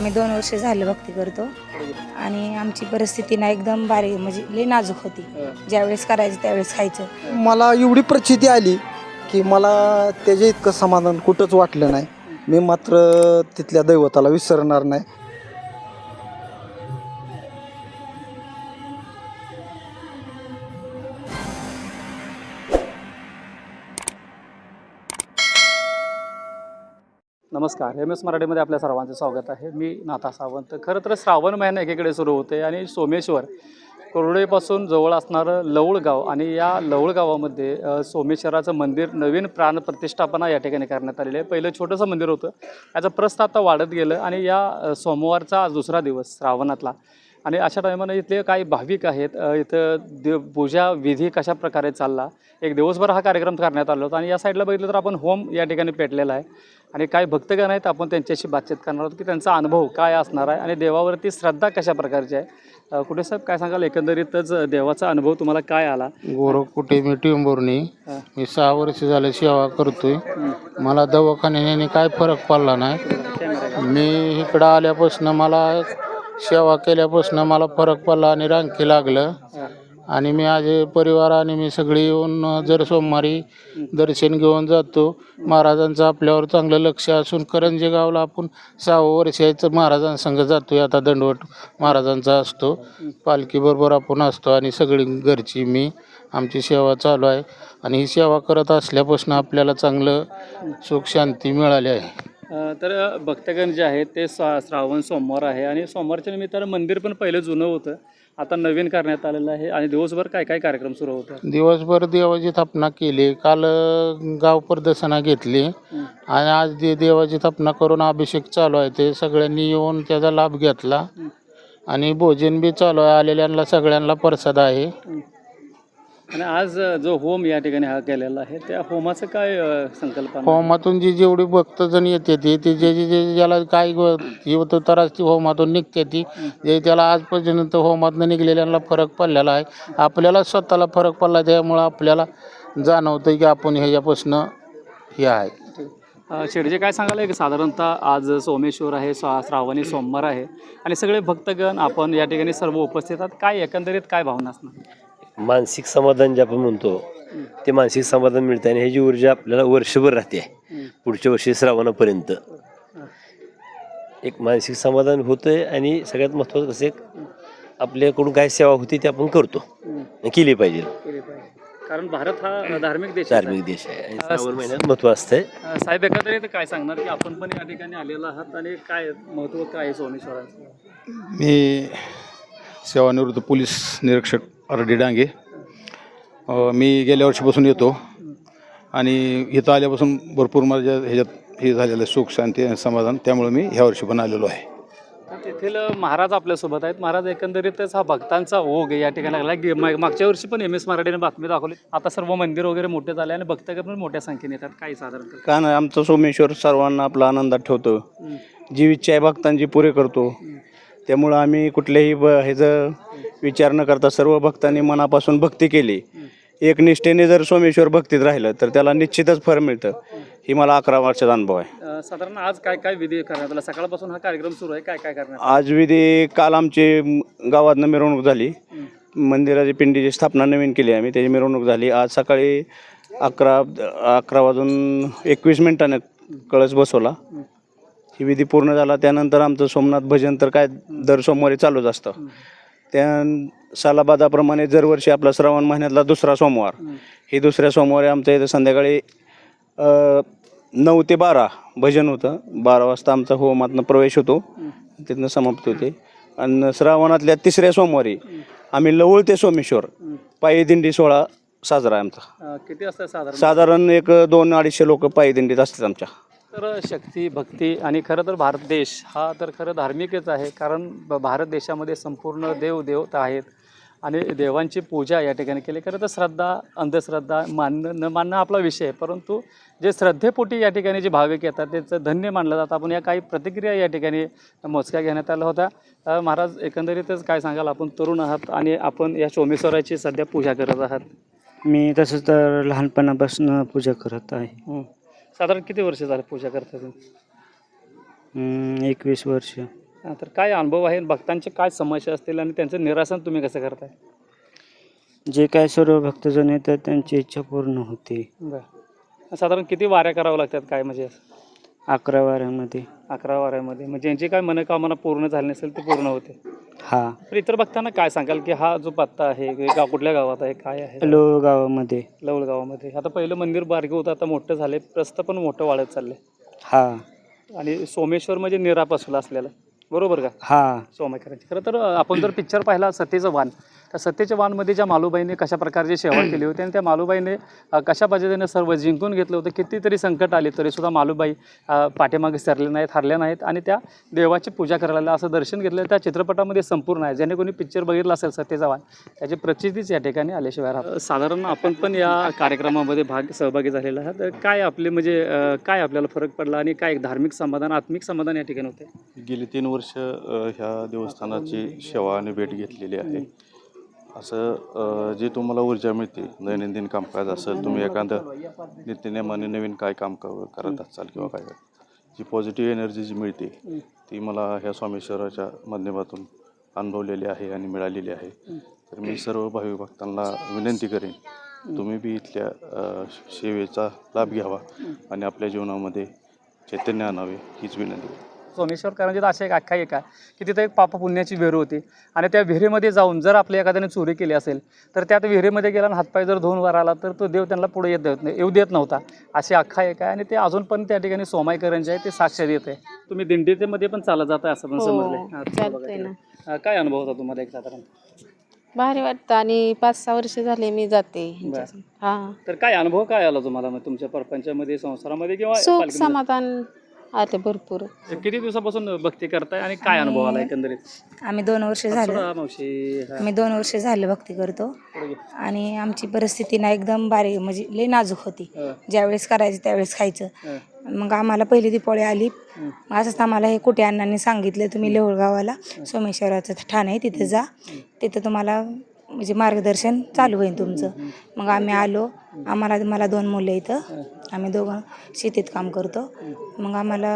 मी दोन वर्ष झालं भक्ती करतो. आणि आमची परिस्थिती ना एकदम बारीक म्हणजे लई नाजूक होती. ज्यावेळेस करायचं त्यावेळेस खायचं. मला एवढी प्रचिती आली की मला त्याचे इतकं समाधान कुठंच वाटलं नाही. मी मात्र तिथल्या दैवताला विसरणार नाही. नमस्कार. एम एस मराठीमध्ये आपल्या सर्वांचं स्वागत आहे. मी नाथा सावंत. खरं तर श्रावण महिना एकीकडे सुरू होते आणि सोमेश्वर कोरडेपासून जवळ असणारं लवळगाव आणि या लवळगावामध्ये सोमेश्वराचं मंदिर नवीन प्राणप्रतिष्ठापना या ठिकाणी करण्यात आलेली आहे. पहिलं छोटंसं मंदिर होतं. याचं प्रस्थ आता वाढत गेलं आणि या सोमवारचा आज दुसरा दिवस श्रावणातला. आणि अशा टायमानं इथले काही भाविक आहेत इथं देव पूजा विधी कशा प्रकारे चालला एक दिवसभर हा कार्यक्रम करण्यात आला होता आणि या साईडला बघितलं तर आपण होम या ठिकाणी पेटलेला आहे. आणि काही भक्तगण आहेत आपण त्यांच्याशी बातचीत करणार आहोत की त्यांचा अनुभव काय असणार आहे आणि देवावरती श्रद्धा कशा प्रकारची आहे. कुठे साहेब काय सांगाल? एकंदरीतच देवाचा अनुभव तुम्हाला काय आला? गोरखकुटे मी टिंबोर्णी. मी सहा वर्ष झाले सेवा करतोय. मला दवाखान्याने काय फरक पडला नाही. मी इकडं आल्यापासून मला सेवा केल्यापासून मला फरक पडला आणि रांकी लागलं. आणि मी आज परिवार आणि मी सगळी येऊन जर सोमवारी दर्शन घेऊन जातो महाराजांचं आपल्यावर चांगलं लक्ष असून करंजे गावला आपण सहावं वर्षाचं महाराजांसंग जातो आता दंडवट महाराजांचा असतो पालखीबरोबर आपण असतो आणि सगळी घरची मी आमची सेवा चालू आहे. आणि ही सेवा करत असल्यापासून आपल्याला चांगलं सुख शांती मिळाली आहे. तर भक्तगण जे आहेत ते स्वा श्रावण सोमवार आहे आणि सोमवारच्या निमित्तानं मंदिर पण पहिलं जुनं होतं. आता नवीन करण्यात आलेलं आहे आणि दिवसभर काय काय कार्यक्रम सुरू होतं दिवसभर देवाची स्थापना केली. काल अ, गाव प्रदर्शना घेतली. आणि आज दे देवाची स्थापना करून अभिषेक चालू आहे ते सगळ्यांनी येऊन त्याचा लाभ घेतला. आणि भोजन बी चालू आहे. आलेल्यांना सगळ्यांना प्रसाद आहे. आणि आज जो होम या ठिकाणी हा केलेला आहे त्या होमाचं काय अ, संकल्पना होमातून जी जेवढी भक्तजण येते ती ते जे जे- जे ज्याला काय होतं ती होमातून निघते ती जे त्याला आजपर्यंत होमातनं निघलेल्यांना फरक पडलेला आहे. आपल्याला स्वतःला फरक पडला त्यामुळं आपल्याला जाणवतं की आपण ह्याच्यापासून हे आहे. शेडजे काय सांगाल एक साधारणतः आज सोमेश्वर आहे स्वा श्रावणी सोमवार आहे आणि सगळे भक्तगण आपण या ठिकाणी सर्व उपस्थित आहात. काय एकंदरीत काय भावना असणार? मानसिक समाधान जे आपण म्हणतो ते मानसिक समाधान मिळते आणि ह्याची ऊर्जा आपल्याला वर्षभर राहते. पुढच्या वर्षी श्रावणापर्यंत. एक मानसिक समाधान होतंय आणि सगळ्यात महत्त्वाचं कसं एक आपल्याकडून काय सेवा होती ते आपण करतो. केली पाहिजे. केली पाहिजे. कारण भारत हा धार्मिक देश आहे. धार्मिक देश आहे. श्रावण महिन्यात महत्त्व असतंय. साहेब एकंदरीत काय सांगणार की आपण पण या ठिकाणी आलेला आहात आणि काय महत्त्व काय आहे सोमेश्वराचं मी सेवानिवृत्त पोलीस निरीक्षक आर डी डांगे मी गेल्या वर्षीपासून येतो आणि इथं आल्यापासून भरपूर माझ्या ह्याच्यात हे झालेलं आहे सुख शांती आणि समाधान. त्यामुळे मी ह्या वर्षी पण आलेलो आहे. तर तेथील महाराज आपल्यासोबत आहेत. महाराज एकंदरीतच हा भक्तांचा ओघ या ठिकाणी लागला. मागच्या वर्षी पण एम एस मराठीने बातमी दाखवली. आता सर्व मंदिर वगैरे मोठे झाले आणि भक्तगण पण मोठ्या संख्येने येतात. काय साधारण का नाही आमचा सोमेश्वर सर्वांना आपला आनंदात ठेवतो. जी इच्छा आहे भक्तांची पुरे करतो. त्यामुळं आम्ही कुठल्याही ब ह्याचं विचार न करता सर्व भक्तांनी मनापासून भक्ती केली. एक निष्ठेने जर सोमेश्वर भक्तीत राहिलं तर त्याला निश्चितच फळ मिळतं. ही मला अकरा वर्षाचा अनुभव आहे. अ, साधारण आज काय काय विधी करण्यात आला? सकाळपासून हा कार्यक्रम सुरू आहे. काय काय करण्यात आज विधी काल आमची म, गावातनं मिरवणूक झाली. मंदिराची पिंडीची स्थापना नवीन केली आम्ही त्याची मिरवणूक झाली. आज सकाळी अकरा अकरा वाजून एकवीस मिनिटानं कळस बसवला. ही विधी पूर्ण झाला त्यानंतर आमचं सोमनाथ भजन तर काय दर सोमवारी चालूच असतं. त्या सालाबादाप्रमाणे दरवर्षी आपला श्रावण महिन्यातला दुसरा सोमवार. ही दुसऱ्या सोमवारी आमच्या इथं संध्याकाळी नऊ ते बारा भजन होतं. बारा वाजता आमचा होमातनं प्रवेश होतो. तिथनं समाप्ती होते. आणि श्रावणातल्या तिसऱ्या सोमवारी आम्ही लवळ ते सोमेश्वर पायी दिंडी सोहळा साजरा आहे आमचा. किती असतात साधारण? साधारण एक दोन अडीचशे लोक पायी दिंडीत असतात आमच्या. तर शक्ती भक्ती आणि खरं तर भारत देश हा तर खरं धार्मिकच आहे. कारण ब- भारत देशामध्ये संपूर्ण देव देवता आहेत आणि देवांची पूजा या ठिकाणी केली. खरं तर श्रद्धा अंधश्रद्धा मानणं न मानणं आपला विषय आहे. परंतु जे श्रद्धेपोटी या ठिकाणी जे भाविक येतात त्याचं धन्य मानलं जातं. आपण या काही प्रतिक्रिया या ठिकाणी मोजक्या घेण्यात आल्या होत्या महाराज एकंदरीतच काय सांगाल? आपण तरुण आहात आणि आपण या सोमेश्वराची सध्या पूजा करत आहात. मी तसंच तर लहानपणापासून पूजा करत आहे. साधारण किती वर्ष झाले पूजा करता तुम्ही? हम्म, एकवीस वर्ष. हां, तर काय अनुभव आहे? भक्तांचे काय समस्या असतील आणि त्यांचं निरासन तुम्ही कसं करताय? जे काय सर्व भक्तजन येतात त्यांची इच्छा पूर्ण होते. बरं. साधारण किती वाऱ्या कराव्या लागतात? काय म्हणजे अकरा वाऱ्यामध्ये. अकरा वाऱ्यामध्ये. म्हणजे ज्यांची काय मनोकामना पूर्ण झाली नसेल ते पूर्ण होते. हा. तर इतर भक्तांना काय सांगाल की हा जो पत्ता आहे गाव कुठल्या गावात आहे काय आहे? लोळ गावामध्ये लवळ गावामध्ये आता पहिलं मंदिर बारगं होतं आता मोठं झाले प्रस्त पण मोठं वाढत चाललंय. हा. आणि सोमेश्वर म्हणजे निरापासून असलेलं. बरोबर का? हा. सोमेश्वरांची. खरं तर आपण जर पिक्चर पाहिला सत्तेचं वाण त्या सत्तेच्या वाणमध्ये ज्या मालूबाईने कशा प्रकारची सेवा केली होती आणि त्या मालूबाईने कशा पद्धतीने सर्व जिंकून घेतलं होतं कितीतरी संकट आली तरीसुद्धा मालूबाई पाठीमागे सरले नाहीत हरल्या नाहीत आणि त्या देवाची पूजा करायला असं दर्शन घेतलं. त्या चित्रपटामध्ये संपूर्ण आहे. ज्याने कोणी पिक्चर बघितला असेल सत्तेचा वाण त्याची प्रचितीच या ठिकाणी आल्याशिवाय राहत साधारण आपण पण या कार्यक्रमामध्ये भाग सहभागी झालेला आहात. तर काय आपले म्हणजे काय आपल्याला फरक पडला आणि काय धार्मिक समाधान आत्मिक समाधान या ठिकाणी होते? गेली तीन वर्ष ह्या देवस्थानाची सेवा आणि भेट घेतलेली आहे. असं जे तुम्हाला ऊर्जा मिळते दैनंदिन कामकाज असेल तुम्ही एखादं नित्यनेमाने नवीन काय काम क- करत असाल किंवा काय जी पॉझिटिव्ह एनर्जी जी मिळते ती मला ह्या स्वामेश्वराच्या माध्यमातून अनुभवलेली आहे आणि मिळालेली आहे. तर मी सर्व भाविक भक्तांना विनंती करेन तुम्ही बी इथल्या सेवेचा लाभ घ्यावा आणि आपल्या जीवनामध्ये चैतन्य आणावे हीच विनंती. सोमेश्वर करंजीत अशी एक आख्यायिका आहे की तिथे एक पाप पुण्याची विहीर होती. आणि त्या विहिरीमध्ये जाऊन जर आपल्या एखाद्याने चोरी केली असेल तर त्या विहिरीमध्ये गेला आणि हातपाय जर धुवून वर आला तर तो देव त्यांना पुढे येत देत नाही येऊ देत नव्हता. अशी आख्यायिका आहे आणि ते अजून पण त्या ठिकाणी सोमाई करंजी आहे ते साक्ष देत आहे. तुम्ही दिंडीमध्ये पण चालत जाताय असं पण हा. हा, काय अनुभव होता तुम्हाला एक साधारण? भारी वाटतं आणि पाच सहा वर्ष झाले मी जाते. हा. तर काय अनुभव काय आला तुम्हाला तुमच्या परपंचामध्ये संसारामध्ये किंवा सुख? समाधान आले भरपूर. किती दिवसापासून भक्ती करताय आणि काय अनुभव आला एकंदरीत? आम्ही दोन वर्ष झालं. सोडा मावशी हा. आम्ही दोन वर्ष झालं भक्ती करतो. पुढे घे. आणि आमची परिस्थिती ना एकदम बारीक म्हणजे लई नाजूक होती. हा. ज्यावेळेस करायचं त्यावेळेस खायचं. हा. मग आम्हाला पहिली दिपाळी आली. मग असंच आम्हाला हे कुठे अण्णांनी सांगितलं तुम्ही लेवळ गावाला सोमेश्वराचं ठाण आहे तिथं जा. तिथं तुम्हाला म्हणजे मार्गदर्शन चालू होईल तुमचं. मग आम्ही आलो. आम्हाला मला दोन मुलं इथं. आम्ही दोघं शेतीत काम करतो. मग आम्हाला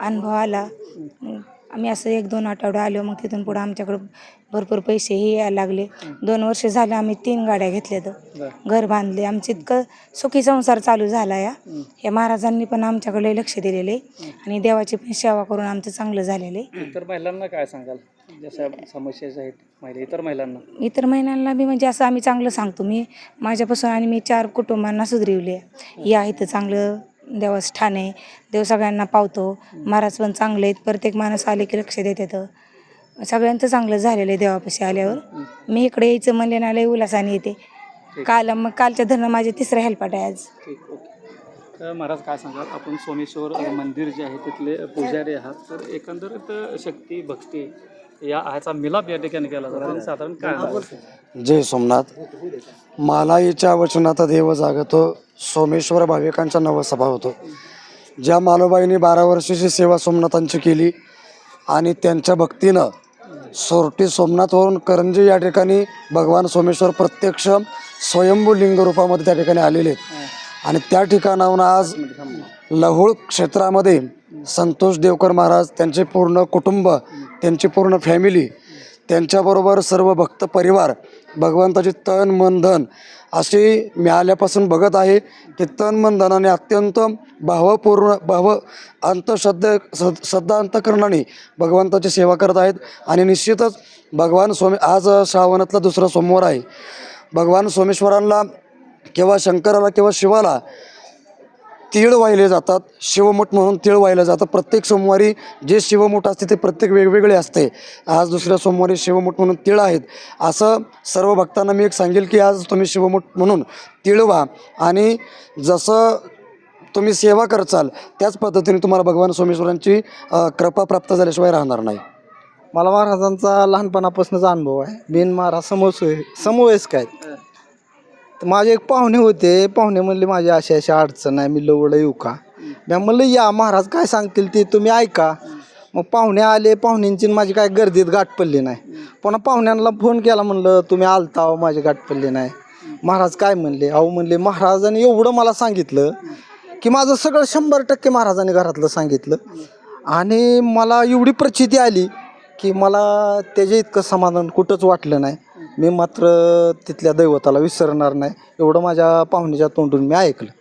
अनुभव आला. आम्ही असं एक दोन आठवडे आलो मग तिथून पुढं आमच्याकडं भरपूर पैसेही यायला लागले. दोन वर्ष झाले आम्ही तीन गाड्या घेतल्या तर घर बांधले. आमचं इतकं सुखी संसार चालू झाला या. या महाराजांनी पण आमच्याकडे लक्ष दिलेले. आणि देवाची पण सेवा करून आमचं चांगलं झालेलं. आहे इतर महिलांना काय सांगाल? जशा समस्या आहेत महिला इतर महिलांना. इतर महिन्यांना बी म्हणजे असं आम्ही चांगलं सांगतो. मी माझ्यापासून आणि मी चार कुटुंबांना सुधरवले या इथं चांगलं देवास ठाण आहे देव सगळ्यांना पावतो. महाराज पण चांगले आहेत. प्रत्येक माणूस आले की लक्ष देतात सगळ्यांचं चांगलं झालेलं आहे देवापाशी आल्यावर. मी इकडे यायचं म्हणले ना लय उल्हासाने येते. काल मग कालच्या धरणं माझे तिसरं हेल्पाट आहे आज. ठीक ओके. तर महाराज काय सांगाल? आपण सोमेश्वर मंदिर जे आहे तिथले पुजारी आहात. तर एकंदरीत शक्ती भक्ती या ह्याचा मिलाप या ठिकाणी केला जातो. आणि साधारण काय? जय सोमनाथ. मालाईच्या वचनात देव जागतो सोमेश्वर भाविकांचा नवसभा होतो. ज्या मालोबाईंनी बारा वर्षाची सेवा सोमनाथांची केली आणि त्यांच्या भक्तीनं सोरटी सोमनाथवरून करंजी या ठिकाणी भगवान सोमेश्वर प्रत्यक्ष स्वयंभू लिंग रूपामध्ये त्या ठिकाणी आलेले आहेत. आणि त्या ठिकाणाहून आज लहुळ क्षेत्रामध्ये संतोष देवकर महाराज त्यांचे पूर्ण कुटुंब त्यांची पूर्ण फॅमिली त्यांच्याबरोबर सर्व भक्त परिवार भगवंताचे तन मन धन असे मिळाल्यापासून बघत आहे की तन मन धनाने अत्यंत भावपूर्ण भाव अंतश्रद्धा श्रद्धा अंतकरणाने भगवंताची सेवा करत आहेत आणि निश्चितच भगवान स्वामी आज श्रावणातला दुसरा सोमवार आहे. भगवान सोमेश्वरांना किंवा शंकराला किंवा शिवाला तीळ वाहिले जातात. शिवमठ म्हणून तीळ वाहिलं जातं प्रत्येक सोमवारी जे शिवमठ असते ते प्रत्येक वेगवेगळे असते. आज दुसऱ्या सोमवारी शिवमठ म्हणून तीळ आहेत. असं सर्व भक्तांना मी एक सांगेल की आज तुम्ही शिवमठ म्हणून तीळ व्हा आणि जसं तुम्ही सेवा करचाल त्याच पद्धतीने तुम्हाला भगवान सोमेश्वरांची कृपा प्राप्त झाल्याशिवाय राहणार नाही. मला महाराजांचा लहानपणापासूनचा अनुभव आहे. बिन महाराज समोर समवयस्क आहेत. तर माझे एक पाहुणे होते. पाहुणे म्हणले माझी अशी अशी अडचण आहे मी लवड येऊ का? मी म्हणलं या महाराज काय सांगतील ते तुम्ही ऐका. मग पाहुणे आले. पाहुण्यांची न माझी काय गर्दीत गाठ पडली नाही. पुन्हा पाहुण्यांना फोन केला म्हणलं तुम्ही आलता अहो, माझी गाठ पडली नाही. महाराज काय म्हणले? अहो म्हणले महाराजांनी एवढं मला सांगितलं की माझं सगळं शंभर टक्के महाराजांनी घरातलं सांगितलं. आणि मला एवढी प्रचिती आली की मला त्याच्या इतकं समाधान कुठंच वाटलं नाही. मी मात्र तिथल्या दैवताला विसरणार नाही. एवढं माझ्या पाहुण्याच्या तोंडून मी ऐकलं.